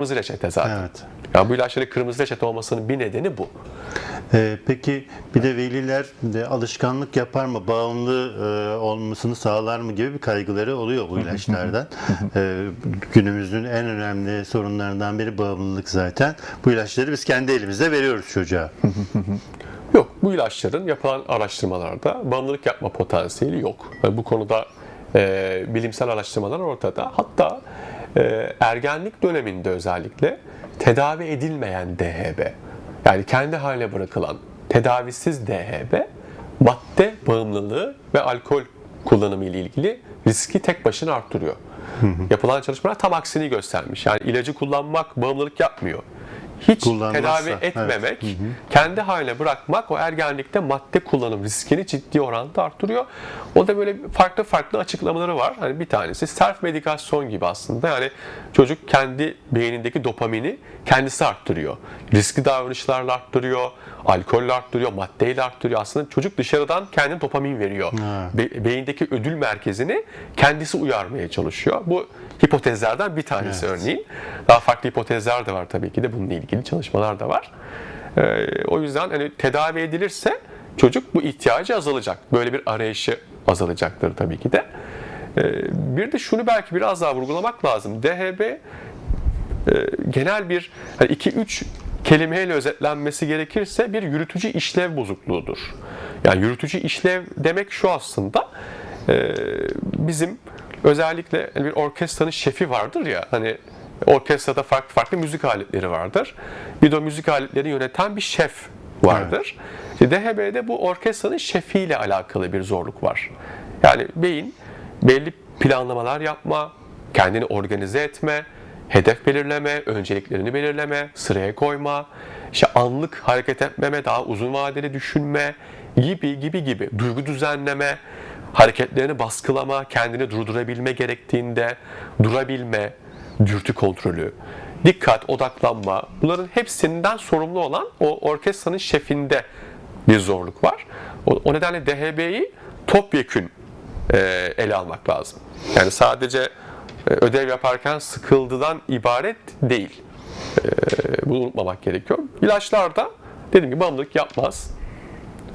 kırmızı reçete zaten. Evet. Ya bu ilaçların kırmızı reçete olmasının bir nedeni bu. Ee, peki bir de veliler de alışkanlık yapar mı, bağımlı e, olmasını sağlar mı gibi bir kaygıları oluyor bu ilaçlardan. Ee, günümüzün en önemli sorunlarından biri bağımlılık zaten. Bu ilaçları biz kendi elimizde veriyoruz çocuğa. Yok, bu ilaçların yapılan araştırmalarda bağımlılık yapma potansiyeli yok. Ve Bu konuda e, bilimsel araştırmalar ortada. Hatta ergenlik döneminde özellikle tedavi edilmeyen DHB, yani kendi haline bırakılan tedavisiz DHB, madde bağımlılığı ve alkol kullanımı ile ilgili riski tek başına arttırıyor. Yapılan çalışmalar tam aksini göstermiş. Yani ilacı kullanmak bağımlılık yapmıyor. Hiç tedavi evet. etmemek, kendi haline bırakmak o ergenlikte madde kullanım riskini ciddi oranda arttırıyor. O da böyle farklı farklı açıklamaları var. Hani bir tanesi self medikasyon gibi aslında. Yani çocuk kendi beynindeki dopamini kendisi arttırıyor. Riskli davranışlarla arttırıyor, alkolle arttırıyor, maddeyle arttırıyor. Aslında çocuk dışarıdan kendi dopamin veriyor. Be- beyindeki ödül merkezini kendisi uyarmaya çalışıyor. Bu hipotezlerden bir tanesi Evet. örneğin. Daha farklı hipotezler de var tabii ki de bununla ilgili çalışmalar da var. Ee, o yüzden hani tedavi edilirse çocuk bu ihtiyacı azalacak. Böyle bir arayışı azalacaktır tabii ki de. Ee, bir de şunu belki biraz daha vurgulamak lazım. DHB e, genel bir 2-3 kelimeyle özetlenmesi gerekirse bir yürütücü işlev bozukluğudur. Yani yürütücü işlev demek şu aslında e, bizim özellikle hani bir orkestranın şefi vardır ya hani orkestrada farklı farklı müzik aletleri vardır. Bir de o müzik aletleri yöneten bir şef vardır. İşte DHB'de bu orkestranın şefiyle alakalı bir zorluk var. Yani beyin belli planlamalar yapma, kendini organize etme, hedef belirleme, önceliklerini belirleme, sıraya koyma, işte anlık hareket etmeme, daha uzun vadeli düşünme gibi gibi gibi duygu düzenleme, hareketlerini baskılama, kendini durdurabilme gerektiğinde durabilme, dürtü kontrolü, dikkat, odaklanma bunların hepsinden sorumlu olan o orkestranın şefinde bir zorluk var. O, o nedenle DHB'yi topyekün e, ele almak lazım. Yani sadece e, ödev yaparken sıkıldıdan ibaret değil. E, bunu unutmamak gerekiyor. İlaçlar da dediğim gibi bağımlılık yapmaz.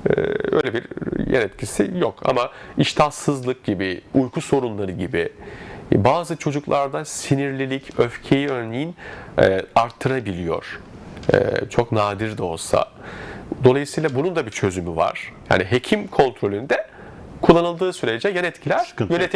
E, öyle bir yer etkisi yok. Ama iştahsızlık gibi, uyku sorunları gibi, bazı çocuklarda sinirlilik, öfkeyi örneğin e, arttırabiliyor. E, çok nadir de olsa. Dolayısıyla bunun da bir çözümü var. Yani hekim kontrolünde kullanıldığı sürece yan etkiler yönetebilir.